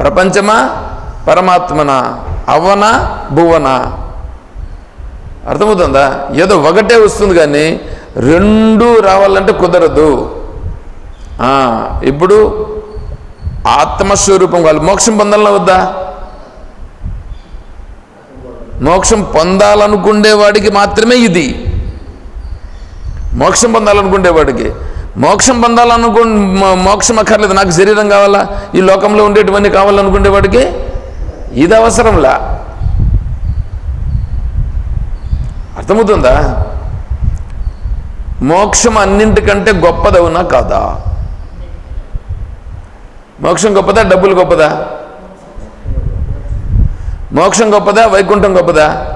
ప్రపంచమా? పరమాత్మన? అవ్వన భువన? అర్థమవుతుందా? ఏదో ఒకటే వస్తుంది కానీ రెండు రావాలంటే కుదరదు. ఇప్పుడు ఆత్మస్వరూపం వాళ్ళు మోక్షం పొందాలన్నా వద్దా? మోక్షం పొందాలనుకునేవాడికి మాత్రమే ఇది. మోక్షం పొందాలనుకునేవాడికి మోక్షం పొందాలనుకు మోక్షం అక్కర్లేదు. నాకు శరీరం కావాలా? ఈ లోకంలో ఉండేటివన్నీ కావాలనుకునేవాడికి ఇది అవసరంలా? అర్థమవుతుందా? మోక్షం అన్నింటికంటే గొప్పదవునా కాదా? మోక్షం గొప్పదా? డబ్బులు గొప్పదా? మోక్షం గొప్పదా? వైకుంఠం గొప్పదా?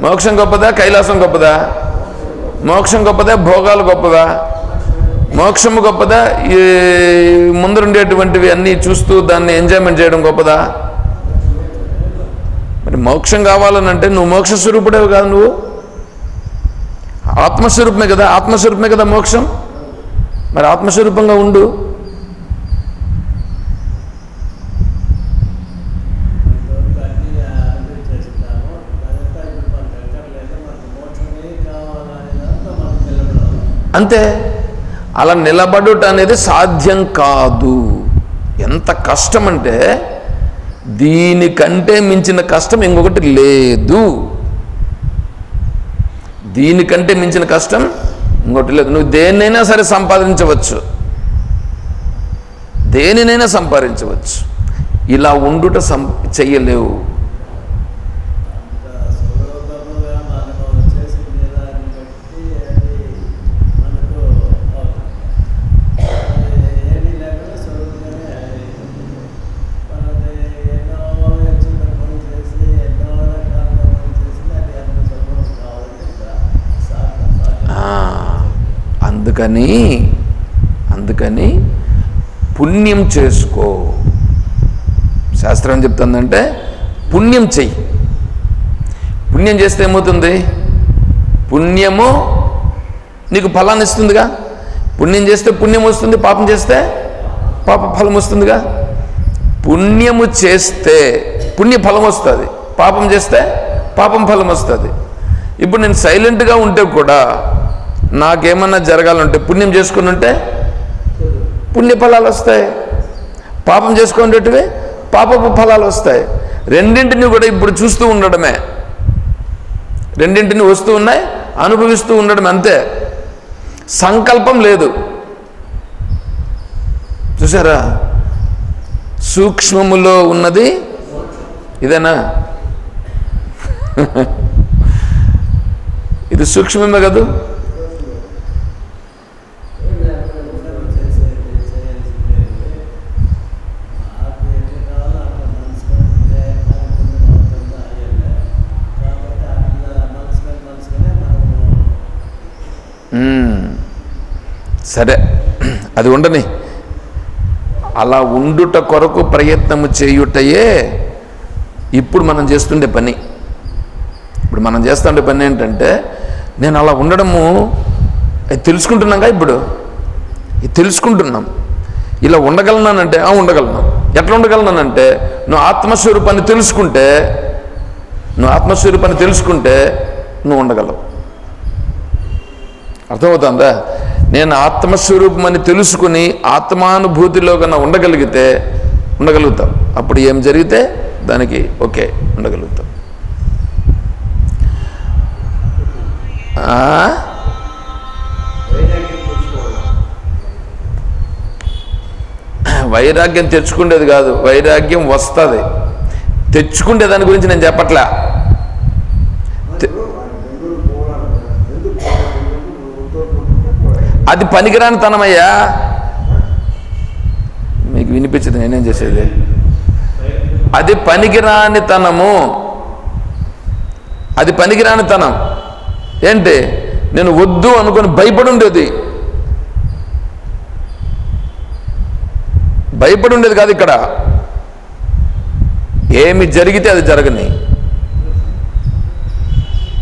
మోక్షం గొప్పదా? కైలాసం గొప్పదా? మోక్షం గొప్పదా? భోగాలు గొప్పదా? మోక్షము గొప్పదా? ఈ ముందరుండేటువంటివి అన్నీ చూస్తూ దాన్ని ఎంజాయ్మెంట్ చేయడం గొప్పదా? మరి మోక్షం కావాలనంటే నువ్వు మోక్ష స్వరూపుడేవి కాదు నువ్వు. ఆత్మస్వరూపమే కదా ఆత్మస్వరూపమే కదా మోక్షం. మరి ఆత్మస్వరూపంగా ఉండు. అంతే. అలా నిలబడుట అనేది సాధ్యం కాదు. ఎంత కష్టం అంటే దీనికంటే మించిన కష్టం ఇంకొకటి లేదు. దీనికంటే మించిన కష్టం ఇంకొకటి లేదు. నువ్వు దేన్నైనా సరే సంపాదించవచ్చు. దేనినైనా సంపాదించవచ్చు. ఇలా ఉండుట సం చెయ్యలేవు అంత స్వరూపముగా మనము చేసిన దాన్ని బట్టి అది మనకు అవుతుంది. అది ఏమీ లేకుండా స్వరూపంగానే అది మనది ఎన్నో చిన్న పనులు చేసి ఎన్నో రకాల పనులు చేసి అది అంత స్వరూపం కావాలంటే సాధ్యం సాధ్యం ఆ, అందుకని అందుకని పుణ్యం చేసుకో. శాస్త్రం ఏం చెప్తుందంటే పుణ్యం చెయ్యి. పుణ్యం చేస్తే ఏమవుతుంది? పుణ్యము నీకు ఫలాన్ని ఇస్తుందిగా? పుణ్యం చేస్తే పుణ్యం వస్తుంది పాపం చేస్తే పాప ఫలం వస్తుందిగా? పుణ్యము చేస్తే పుణ్య ఫలం వస్తుంది పాపం చేస్తే పాపం ఫలం వస్తుంది. ఇప్పుడు నేను సైలెంట్గా ఉంటే కూడా నాకేమన్నా జరగాలంటే పుణ్యం చేసుకుని ఉంటే పుణ్య ఫలాలు వస్తాయి పాపం చేసుకునేటివి పాపపు ఫలాలు వస్తాయి రెండింటిని కూడా ఇప్పుడు చూస్తూ ఉండడమే. రెండింటిని వస్తూ ఉన్నాయి అనుభవిస్తూ ఉండడం అంతే. సంకల్పం లేదు. చూసారా? సూక్ష్మములో ఉన్నది ఇదేనా? ఇది సూక్ష్మమే కదా చేసేది చేయాల్సిందే నాకు ఎన్ని కావాలో అట్లా మనసుకుంటే అనుకుంటుంది అయ్యలే కాబట్టి అట్లా మనసుకొని మనసుకునే మనము మ్మ్. సరే అది ఉండని. అలా ఉండుట కొరకు ప్రయత్నము చేయుటయే ఇప్పుడు మనం చేస్తుండే పని. ఇప్పుడు మనం చేస్తుండే పని ఏంటంటే నేను అలా ఉండడము తెలుసుకుంటున్నాగా ఇప్పుడు? ఇది తెలుసుకుంటున్నాం. ఇలా ఉండగలనానంటే ఆ ఉండగలను. ఎట్లా ఉండగలనానంటే నువ్వు ఆత్మస్వరూపాన్ని తెలుసుకుంటే నువ్వు ఆత్మస్వరూపాన్ని తెలుసుకుంటే నువ్వు ఉండగలవు. అర్థమవుతుందా? నేను ఆత్మస్వరూపం అని తెలుసుకుని ఆత్మానుభూతిలో కన్నా ఉండగలిగితే ఉండగలుగుతాం. అప్పుడు ఏం జరిగితే దానికి ఓకే ఉండగలుగుతాం. వైరాగ్యం తెచ్చుకునేది కాదు. వైరాగ్యం వస్తుంది. తెచ్చుకునే దాని గురించి నేను చెప్పట్లే. అది పనికిరాని తనమయ్యా మీకు వినిపించదు నేనేం చేసేది? అది పనికిరాని తనము అది పనికిరాని తనం ఏంటి? నేను వద్దు అనుకుని భయపడి ఉండేది భయపడి ఉండేది కాదు ఇక్కడ. ఏమి జరిగితే అది జరగని.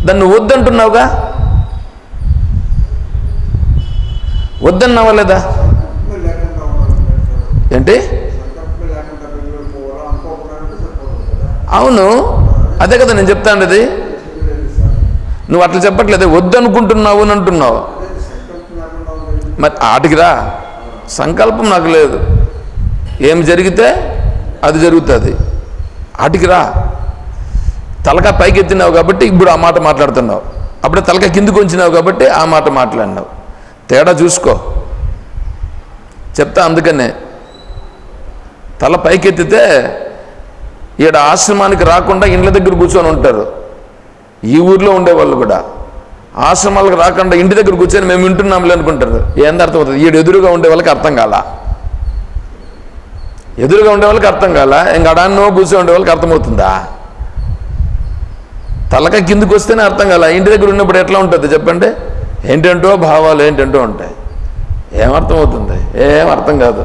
దాన్ని వద్దంటున్నావుగా? వద్దన్నావా లేదా? ఏంటి? అవును. అదే కదా నేను చెప్తాను అది నువ్వు అట్లా చెప్పట్లేదు. వద్దనుకుంటున్నావు అని అంటున్నావు. మరి ఆటికి రా. సంకల్పం నాకు లేదు. ఏం జరిగితే అది జరుగుతుంది. ఆటికి రా. తలక పైకి ఎత్తినావు కాబట్టి ఇప్పుడు ఆ మాట మాట్లాడుతున్నావు. అప్పుడే తలక కిందికి ఉంచినావు కాబట్టి ఆ మాట మాట్లాడినావు. తేడా చూసుకో. చెప్తా అందుకనే. తల పైకెత్తితే ఈడ ఆశ్రమానికి రాకుండా ఇండ్ల దగ్గర కూర్చొని ఉంటారు. ఈ ఊర్లో ఉండేవాళ్ళు కూడా. ఆశ్రమాలకు రాకుండా ఇంటి దగ్గర కూర్చొని మేము వింటున్నాంలే అనుకుంటారు. ఏంది అర్థం అవుతుంది? ఈడు ఎదురుగా ఉండే వాళ్ళకి అర్థం కాల? ఎదురుగా ఉండే వాళ్ళకి అర్థం కాల? ఇంక అడాన్నో కూర్చొని ఉండే వాళ్ళకి అర్థమవుతుందా? తలక కిందికి వస్తేనే అర్థం కాల? ఇంటి దగ్గర ఉన్నప్పుడు ఎట్లా ఉంటుంది? చెప్పండి. ఏంటంటో భావాలు ఏంటంటో ఉంటాయి. ఏమర్థం అవుతుంది? ఏం అర్థం కాదు.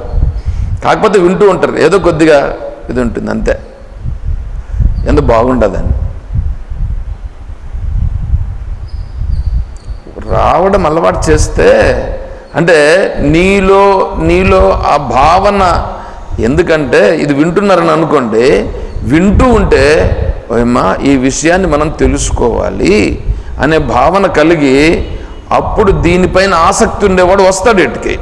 కాకపోతే వింటూ ఉంటారు. ఏదో కొద్దిగా ఇది ఉంటుంది అంతే. ఎంత బాగుండదని. రావడం అలవాటు చేస్తే అంటే నీలో నీలో ఆ భావన ఎందుకంటే ఇది వింటున్నారని అనుకోండి వింటూ ఉంటే ఓయమ్మా ఈ విషయాన్ని మనం తెలుసుకోవాలి అనే భావన కలిగి అప్పుడు దీనిపైన ఆసక్తి ఉండేవాడు వస్తాడు ఇటుకి.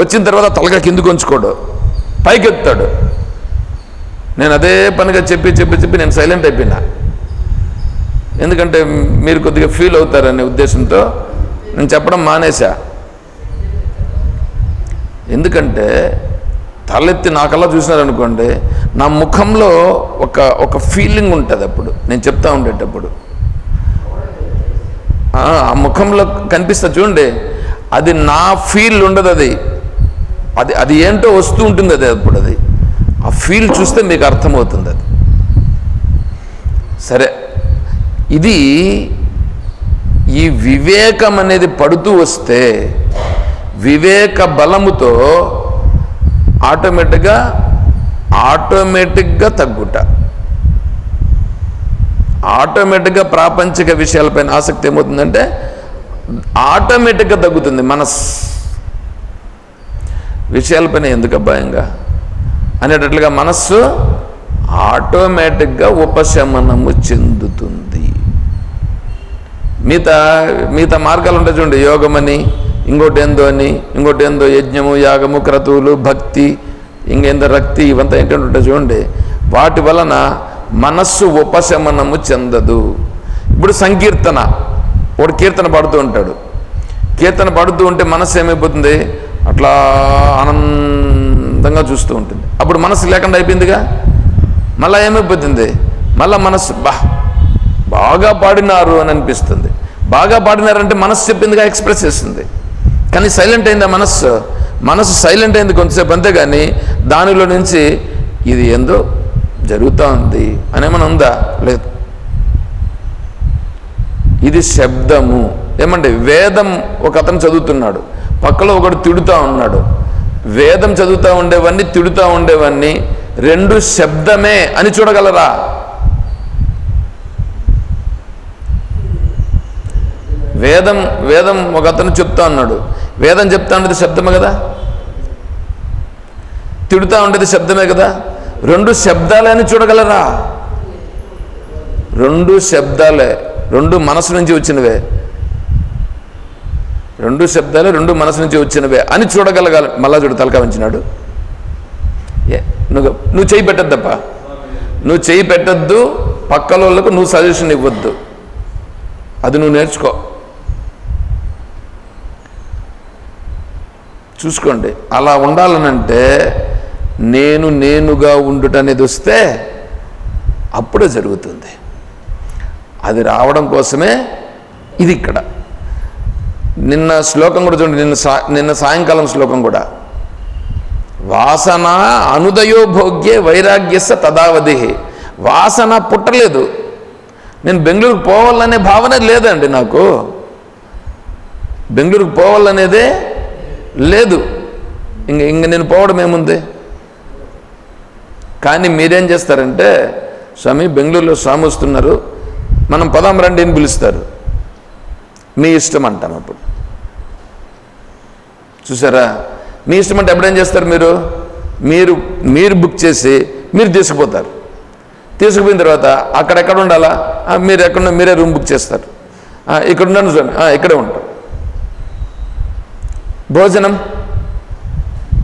వచ్చిన తర్వాత తలగా కిందికి ఉంచుకోడు. పైకెత్తాడు. నేను అదే పనిగా చెప్పి చెప్పి చెప్పి నేను సైలెంట్ అయిపోయినా. ఎందుకంటే మీరు కొద్దిగా ఫీల్ అవుతారనే ఉద్దేశంతో నేను చెప్పడం మానేశా. ఎందుకంటే తలెత్తి నాకల్లా చూసినారనుకోండి నా ముఖంలో ఒక ఒక ఫీలింగ్ ఉంటుంది అప్పుడు నేను చెప్తా ఉండేటప్పుడు. ఆ ముఖంలో కనిపిస్తుంది చూడండి. అది నా ఫీల్ ఉండదు అది. అది అది ఏంటో వస్తూ ఉంటుంది అది అప్పుడు అది. ఆ ఫీల్ చూస్తే మీకు అర్థమవుతుంది అది. సరే ఇది ఈ వివేకం అనేది పడుతూ వస్తే వివేక బలముతో ఆటోమేటిక్గా ఆటోమేటిక్గా తగ్గుట. ఆటోమేటిక్గా ప్రాపంచిక విషయాలపైన ఆసక్తి ఏమవుతుందంటే ఆటోమేటిక్గా తగ్గుతుంది మనస్. విషయాలపైన ఎందుకు భయంగా అనేటట్లుగా మనస్సు ఆటోమేటిక్గా ఉపశమనము చెందుతుంది. మిగతా మిగతా మార్గాలు ఉంటాయి చూడండి యోగమని ఇంకోటి ఏందో అని ఇంకోటి ఏందో యజ్ఞము యాగము క్రతువులు భక్తి ఇంకేందో రక్తి ఇవంతా ఏంటంటే ఉంటాయి చూడండి. వాటి వలన మనస్సు ఉపశమనము చెందదు. ఇప్పుడు సంకీర్తన ఒకడు కీర్తన పాడుతూ ఉంటాడు. కీర్తన పాడుతూ ఉంటే మనస్సు ఏమైపోతుంది? అట్లా ఆనందంగా చూస్తూ ఉంటుంది. అప్పుడు మనస్సు లేకుండా అయిపోయిందిగా? మళ్ళా ఏమైపోతుంది? మళ్ళా మనస్సు బా బాగా పాడినారు అని అనిపిస్తుంది. బాగా పాడినారంటే మనస్సు చెప్పిందిగా ఎక్స్ప్రెస్ చేస్తుంది. కానీ సైలెంట్ అయిందా మనస్సు? మనస్సు సైలెంట్ అయింది కొంతసేపు అంతేగాని దానిలో నుంచి ఇది ఏందో జరుగుతూ ఉంది అనేమని ఉందా? లేదు. ఇది శబ్దము. ఏమంటే వేదం ఒక అతను చదువుతున్నాడు. పక్కలో ఒకడు తిడుతూ ఉన్నాడు. వేదం చదువుతూ ఉండేవన్నీ తిడుతూ ఉండేవన్నీ రెండు శబ్దమే అని చూడగలరా? వేదం వేదం ఒక అతను చెప్తా ఉన్నాడు. వేదం చెప్తా ఉండేది శబ్దమే కదా? తిడుతూ ఉండేది శబ్దమే కదా? రెండు శబ్దాలని అని చూడగలరా? రెండు శబ్దాలే రెండు మనసు నుంచి వచ్చినవే. రెండు శబ్దాలే రెండు మనసు నుంచి వచ్చినవే అని చూడగలగాలి. మళ్ళా చూడు తలక వంచినాడు. నువ్వు నువ్వు చేయి పెట్టద్దప్ప. నువ్వు చేయి పెట్టద్దు పక్కల వాళ్ళకు నువ్వు సజెషన్ ఇవ్వద్దు. అది నువ్వు నేర్చుకో. చూసుకోండి అలా ఉండాలనంటే నేను నేనుగా ఉండుట అనేది వస్తే అప్పుడే జరుగుతుంది. అది రావడం కోసమే ఇది ఇక్కడ. నిన్న శ్లోకం కూడా చూడండి నిన్న సా నిన్న సాయంకాలం శ్లోకం కూడా. వాసన అనుదయో భోగ్యే వైరాగ్యస్య తదావధి. వాసన పుట్టలేదు. నేను బెంగళూరుకు పోవాలనే భావన లేదండి నాకు. బెంగళూరుకు పోవాలనేదే లేదు. ఇంక ఇంక నేను పోవడం ఏముంది? కానీ మీరేం చేస్తారంటే స్వామి బెంగళూరులో స్వామి వస్తున్నారు మనం పదాం రండి అని పిలుస్తారు. మీ ఇష్టం అంటాం అప్పుడు. చూసారా? మీ ఇష్టం అంటే ఎప్పుడేం చేస్తారు మీరు? మీరు మీరు బుక్ చేసి మీరు తీసుకుపోతారు. తీసుకుపోయిన తర్వాత అక్కడెక్కడ ఉండాలా? మీరు ఎక్కడ మీరే రూమ్ బుక్ చేస్తారు. ఇక్కడ ఉండండి స్వామి. ఇక్కడే ఉంటాం. భోజనం?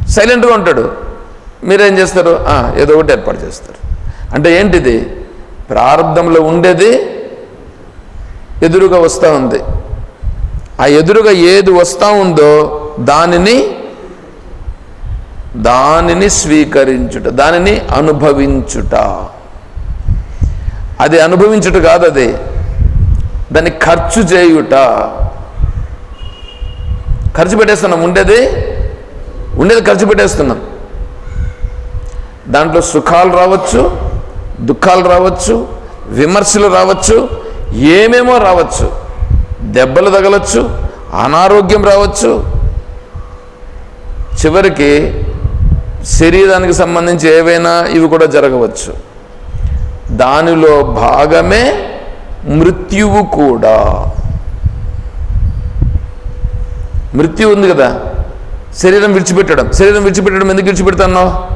సైలెంట్గా ఉంటాడు. మీరేం చేస్తారు? ఏదో ఒకటి ఏర్పాటు చేస్తారు. అంటే ఏంటిది? ప్రారంభంలో ఉండేది ఎదురుగా వస్తూ ఉంది. ఆ ఎదురుగా ఏది వస్తూ ఉందో దానిని దానిని స్వీకరించుట దానిని అనుభవించుట. అది అనుభవించుట కాదు అది. దాన్ని ఖర్చు చేయుట. ఖర్చు పెట్టేస్తున్నాం. ఉండేది? ఉండేది ఖర్చు పెట్టేస్తున్నాం. దాంట్లో సుఖాలు రావచ్చు దుఃఖాలు రావచ్చు విమర్శలు రావచ్చు ఏమేమో రావచ్చు. దెబ్బలు తగలచ్చు అనారోగ్యం రావచ్చు. చివరికి శరీరానికి సంబంధించి ఏవైనా ఇవి కూడా జరగవచ్చు. దానిలో భాగమే మృత్యువు కూడా. మృత్యు ఉంది కదా? శరీరం విడిచిపెట్టడం. శరీరం విడిచిపెట్టడం ఎందుకు విడిచిపెడతాన్నావు?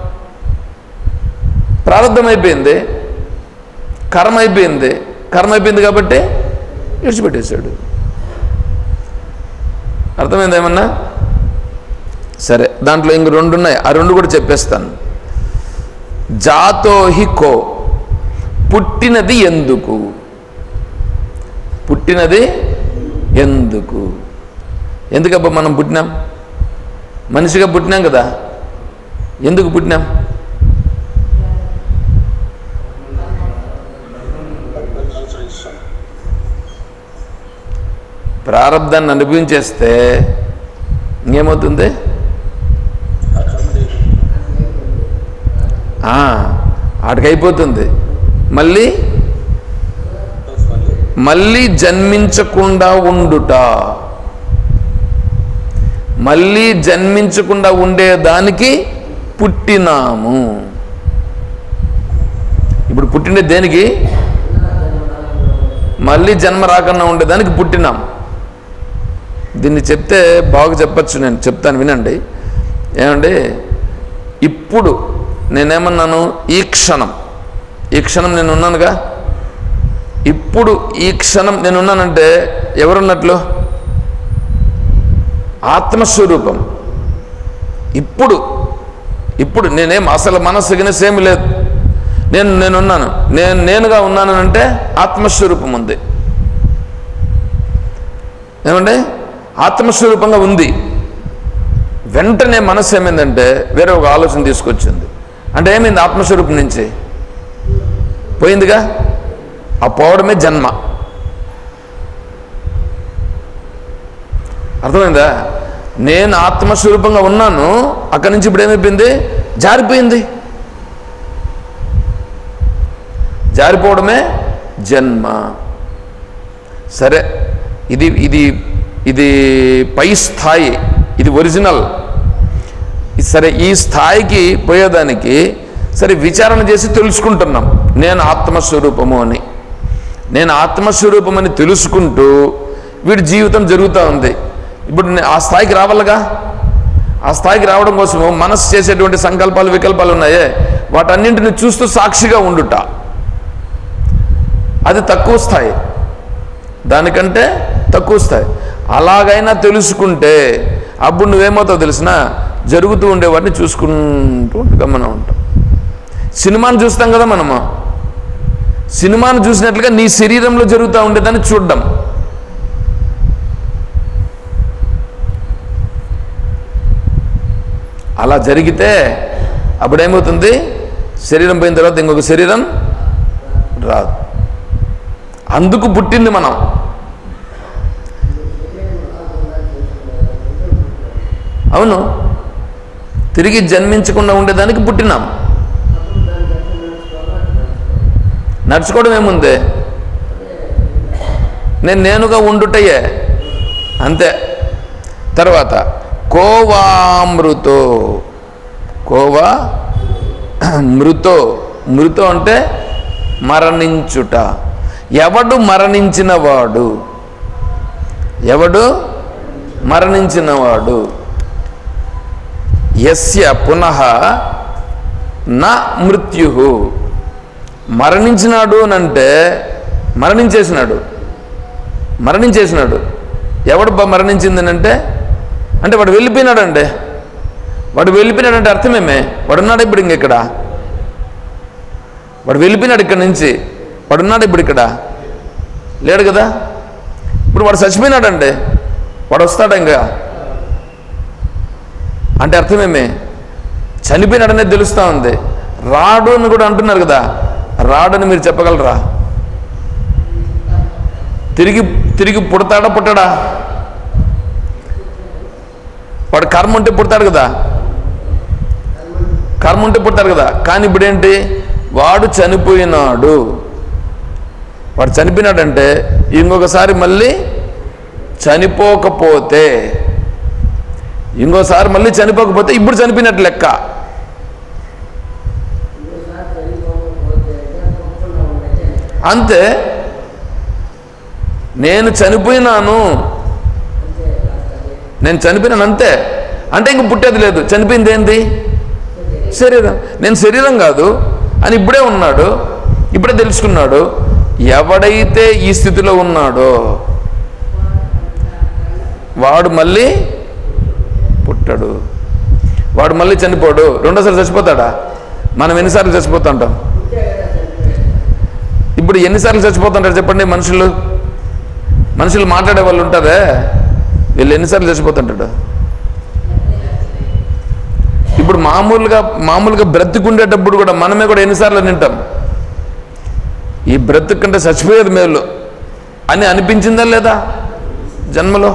ప్రారంధం అయిపోయింది కర్మ అయిపోయింది కర్మ అయిపోయింది కాబట్టి విడిచిపెట్టేశాడు. అర్థమైంది ఏమన్నా? సరే దాంట్లో ఇంక రెండు ఉన్నాయి ఆ రెండు కూడా చెప్పేస్తాను. జాతో హి కో పుట్టినది ఎందుకు? పుట్టినది ఎందుకు? ఎందుకబ్బా మనం పుట్టినాం? మనిషిగా పుట్టినాం కదా. ఎందుకు పుట్టినాం? ప్రారంధాన్ని అనుభవించేస్తే ఇంకేమవుతుంది? ఆ, ఆడికైపోతుంది. మళ్ళీ? మళ్ళీ జన్మించకుండా ఉండుట. మళ్ళీ జన్మించకుండా ఉండేదానికి పుట్టినాము. ఇప్పుడు పుట్టిండే దేనికి? మళ్ళీ జన్మ రాకుండా ఉండేదానికి పుట్టినాం. దీన్ని చెప్తే బాగా చెప్పచ్చు నేను చెప్తాను వినండి. ఏమండి? ఇప్పుడు నేనేమన్నాను? ఈ క్షణం. ఈ క్షణం నేను ఉన్నానుగా ఇప్పుడు ఈ క్షణం నేను ఉన్నానంటే ఎవరున్నట్లు? ఆత్మస్వరూపం. ఇప్పుడు ఇప్పుడు నేనేం అసలు మనస్సుకినే సేమ్ లేదు. నేను నేనున్నాను. నేను నేనుగా ఉన్నాను అంటే ఆత్మస్వరూపం ఉంది. ఏమండి? ఆత్మస్వరూపంగా ఉంది. వెంటనే మనసు ఏమైందంటే వేరే ఒక ఆలోచన తీసుకొచ్చింది. అంటే ఏమైంది ఆత్మస్వరూపం నుంచి? పోయిందిగా? ఆ పోవడమే జన్మ. అర్థమైందా? నేను ఆత్మస్వరూపంగా ఉన్నాను అక్కడి నుంచి ఇప్పుడు ఏమైపోయింది? జారిపోయింది. జారిపోవడమే జన్మ. సరే ఇది ఇది ఇది పై స్థాయి ఇది ఒరిజినల్. సరే ఈ స్థాయికి పోయేదానికి సరే విచారణ చేసి తెలుసుకుంటున్నాం. నేను ఆత్మస్వరూపము అని. నేను ఆత్మస్వరూపం అని తెలుసుకుంటూ వీడి జీవితం జరుగుతూ ఉంది. ఇప్పుడు ఆ స్థాయికి రావాలిగా? ఆ స్థాయికి రావడం కోసము మనసు చేసేటువంటి సంకల్పాలు వికల్పాలు ఉన్నాయే. వాటన్నింటిని చూస్తూ సాక్షిగా ఉండుట. అది తక్కువ స్థాయి. దానికంటే తక్కువ స్థాయి. అలాగైనా తెలుసుకుంటే అప్పుడు నువ్వేమవుతావు తెలిసిన? జరుగుతూ ఉండేవాడిని చూసుకుంటూ గమనం ఉంటాం సినిమాను చూస్తాం కదా మనము. సినిమాను చూసినట్లుగా నీ శరీరంలో జరుగుతూ ఉండేదాన్ని చూడడం. అలా జరిగితే అప్పుడేమవుతుంది? శరీరం పోయిన తర్వాత ఇంకొక శరీరం రాదు. అందుకు పుట్టింది మనం. అవును. తిరిగి జన్మించకుండా ఉండేదానికి పుట్టినాం. నడుచుకోవడం ఏముంది? నేను నేనుగా ఉండుటయే. అంతే. తర్వాత కోవామృతో. కోవా? మృతో. మృతో అంటే మరణించుట. ఎవడు మరణించినవాడు? ఎవడు? మరణించినవాడు. ఎస్య పునః నా మృత్యు. మరణించినాడు అని అంటే మరణించేసినాడు. మరణించేసినాడు. ఎవడు మరణించిందనంటే మరణించింది అని అంటే? అంటే వాడు వెళ్ళిపోయినాడండి వాడు వెళ్ళిపోయినాడంటే అర్థమేమే? వాడున్నాడు ఇప్పుడు ఇంకెక్కడ వాడు వెళ్ళిపోయినాడు ఇక్కడ నుంచి. వాడున్నాడు ఇప్పుడు ఇక్కడ? లేడు కదా? ఇప్పుడు వాడు చచ్చిపోయినాడండి వాడు వస్తాడు ఇంకా? అంటే అర్థమేమే? చనిపోయినాడనేది తెలుస్తూ ఉంది. రాడు అని కూడా అంటున్నారు కదా. రాడని మీరు చెప్పగలరా? తిరిగి తిరిగి పుడతాడా పుట్టడా? వాడు కర్మ ఉంటే పుడతాడు కదా. కర్మ ఉంటే పుడతాడు కదా. కానీ ఇప్పుడు ఏంటి వాడు చనిపోయినాడు. వాడు చనిపోయినాడంటే ఇంకొకసారి మళ్ళీ చనిపోకపోతే ఇంకోసారి మళ్ళీ చనిపోకపోతే ఇప్పుడు చనిపోయినట్టు లెక్క. అంతే. నేను చనిపోయినాను. నేను చనిపోయినాను అంతే. అంటే ఇంక పుట్టేది లేదు. చనిపోయింది ఏంది? శరీరం. నేను శరీరం కాదు. అని ఇప్పుడే ఉన్నాడు. ఇప్పుడే తెలుసుకున్నాడు. ఎవడైతే ఈ స్థితిలో ఉన్నాడో వాడు మళ్ళీ పుట్టాడు వాడు మళ్ళీ చనిపోడు. రెండోసారి చచ్చిపోతాడా? మనం ఎన్నిసార్లు చచ్చిపోతుంటాం? ఇప్పుడు ఎన్నిసార్లు చచ్చిపోతుంటారు చెప్పండి మనుషులు? మనుషులు మాట్లాడే వాళ్ళు ఉంటారే వీళ్ళు ఎన్నిసార్లు చచ్చిపోతుంటాడు? ఇప్పుడు మామూలుగా మామూలుగా బ్రతికుండేటప్పుడు కూడా మనమే కూడా ఎన్నిసార్లు నింటాం ఈ బ్రతుకు కంటే చచ్చిపోయేది మేలు అని అనిపించిందా లేదా జన్మలో?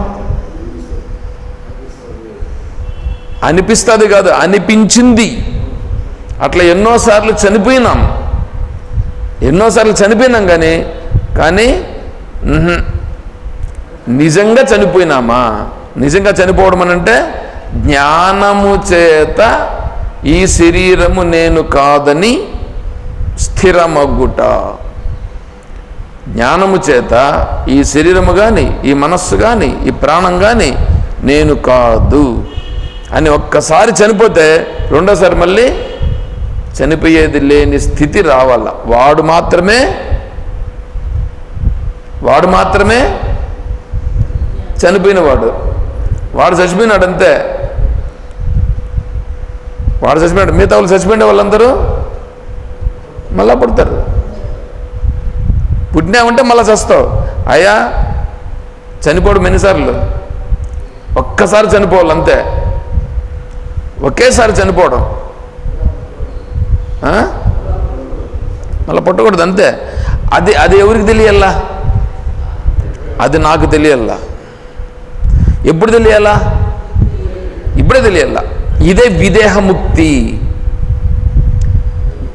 అనిపిస్తుంది కాదు అనిపించింది. అట్లా ఎన్నోసార్లు చనిపోయినాం. ఎన్నోసార్లు చనిపోయినాం కానీ కానీ నిజంగా చనిపోయినామా? నిజంగా చనిపోవడం అని అంటే జ్ఞానము చేత ఈ శరీరము నేను కాదని స్థిరమగ్గుట జ్ఞానము చేత ఈ శరీరము కానీ ఈ మనస్సు కానీ ఈ ప్రాణం కానీ నేను కాదు. అని ఒక్కసారి చనిపోతే రెండోసారి మళ్ళీ చనిపోయేది లేని స్థితి రావాల. వాడు మాత్రమే వాడు మాత్రమే చనిపోయినవాడు. వాడు చచ్చిపోయినాడు అంతే వాడు చచ్చిపోయాడు మిగతా వాళ్ళు చచ్చిపోయిన వాళ్ళందరూ మళ్ళా పుడతారు. పుట్టినామంటే మళ్ళా చస్తావు. అయ్యా చనిపోవడం ఎన్నిసార్లు? ఒక్కసారి చనిపోవాలి అంతే ఒకేసారి చనిపోవడం. మళ్ళీ పట్టకూడదు అంతే. అది అది ఎవరికి తెలియాలా? అది నాకు తెలియాలా? ఎప్పుడు తెలియాలా? ఇప్పుడే తెలియాలా? ఇదే విదేహముక్తి.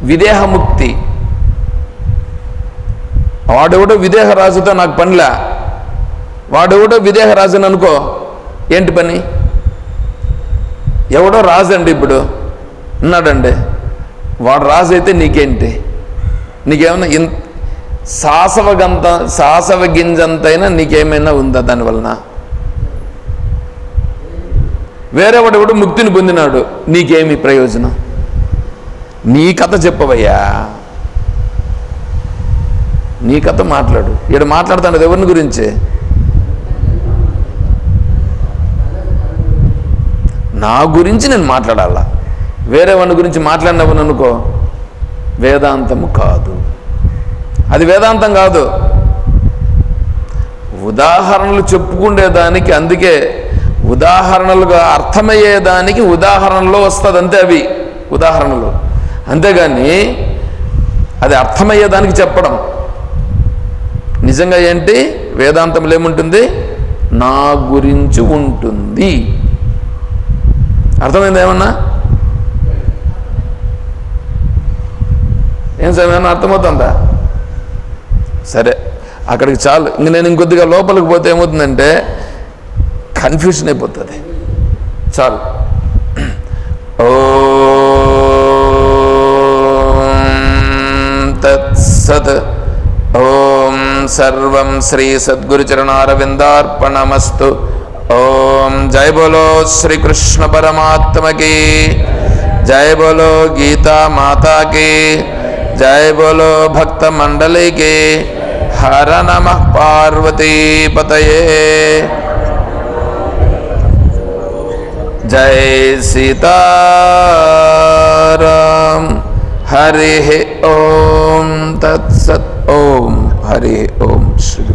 విదేహముక్తి. వాడెవడో విదేహ రాజుతో నాకు పనిలే. వాడెవడో విదేహ రాజు అనుకో. ఏంటి పని? ఎవడో రాజు అండి ఇప్పుడు? ఉన్నాడండి. వాడు రాజు అయితే నీకేంటి? నీకేమైనా ఇన్ సాసవ గంత సాసవ గింజంతైనా నీకేమైనా ఉందా దానివలన వేరేవాడెవడు ముక్తిని పొందినాడు. నీకేమి ప్రయోజనం? నీ కథ చెప్పవయ్యా. నీ కథ మాట్లాడు. ఇక్కడ మాట్లాడుతున్నాడు ఎవరిని గురించి? నా గురించి నేను మాట్లాడాలా? వేరే వాడి గురించి మాట్లాడినవని అనుకో వేదాంతము కాదు. అది వేదాంతం కాదు. ఉదాహరణలు చెప్పుకునేదానికి అందుకే ఉదాహరణలుగా అర్థమయ్యేదానికి ఉదాహరణలో వస్తుంది అంతే అవి ఉదాహరణలు. అంతేగాని అది అర్థమయ్యేదానికి చెప్పడం. నిజంగా ఏంటి? వేదాంతంలో ఏముంటుంది నా గురించి ఉంటుంది. అర్థమైంది ఏమన్నా? ఏం సార్ ఏమన్నా అర్థమవుతుందా? సరే అక్కడికి చాలు. ఇంక నేను ఇంకొద్దిగా లోపలికి పోతే ఏమవుతుందంటే కన్ఫ్యూషన్ అయిపోతుంది. చాలు. ఓ తత్సత్. ఓం సర్వం శ్రీ సద్గురుచరణారవిందార్పణమస్తు. ओम जय बोलो श्री कृष्ण परमात्म की। जय बोलो गीता माता की। जय बोलो भक्त मंडली की। हर नम पार्वती पतये। जय सीता हरि ओम, तत्सत ओम, हरि ओम श्री